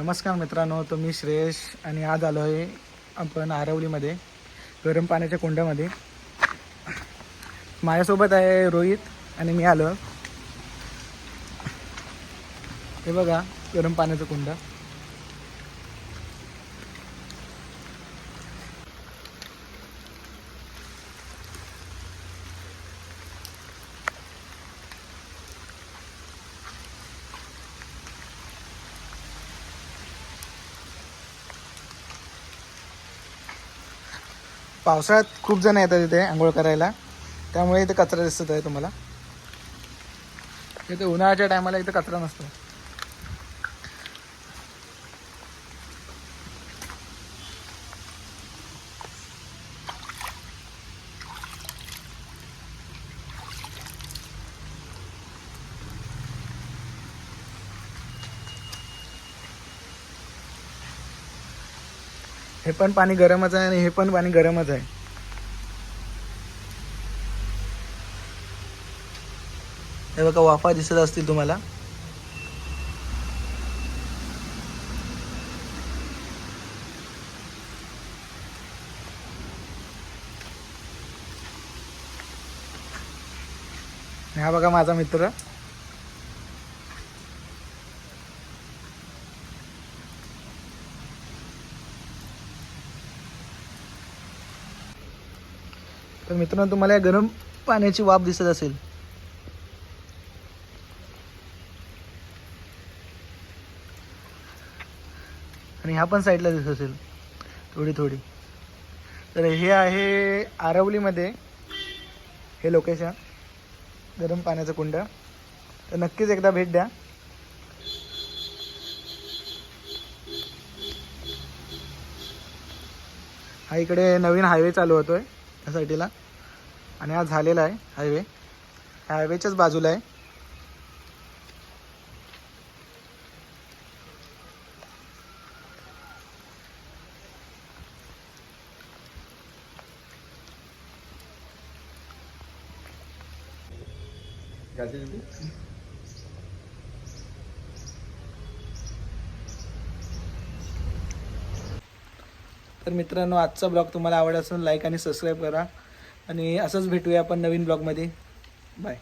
नमस्कार मित्रांनो तो मी श्रेयश आणि आज आलो आहे आपण आरवलीमध्ये गरम पाण्याच्या कुंडामध्ये माझ्यासोबत आहे रोहित आणि मी आलो हे बघा गरम पाण्याचं कुंड. पावसाळ्यात खूप जण येतात इथे आंघोळ करायला. त्यामुळे इथे कचरा दिसत आहे तुम्हाला. इथे उन्हाळ्याच्या टायमाला इथे कचरा नसतो. हे पण पाणी गरमच आहे आणि हे पण पाणी गरमच आहे. हे बघा वाफा दिसत असतील तुम्हाला. हा बघा माझा मित्र. तर मित्रांनो तुम्हाला या गरम पाण्याची वाफ दिसत असेल. आणि ह्या पण साईडला दिसत असेल. थोडी थोडी. तर हे आहे आरवलीमध्ये. हे लोकेशन. गरम पाण्याचं कुंड. तर नक्कीच एकदा भेट द्या. हा इकडे नवीन हायवे चालू होतोय. त्या साईडला आणि हा झालेला आहे हायवे हायवेच्याच बाजूला आहे. तर मित्रांनो आजचा ब्लॉग तुम्हाला आवडला असेल लाईक आणि सबस्क्राईब करा. आणि असंच भेटूया आपण नवीन ब्लॉगमध्ये. बाय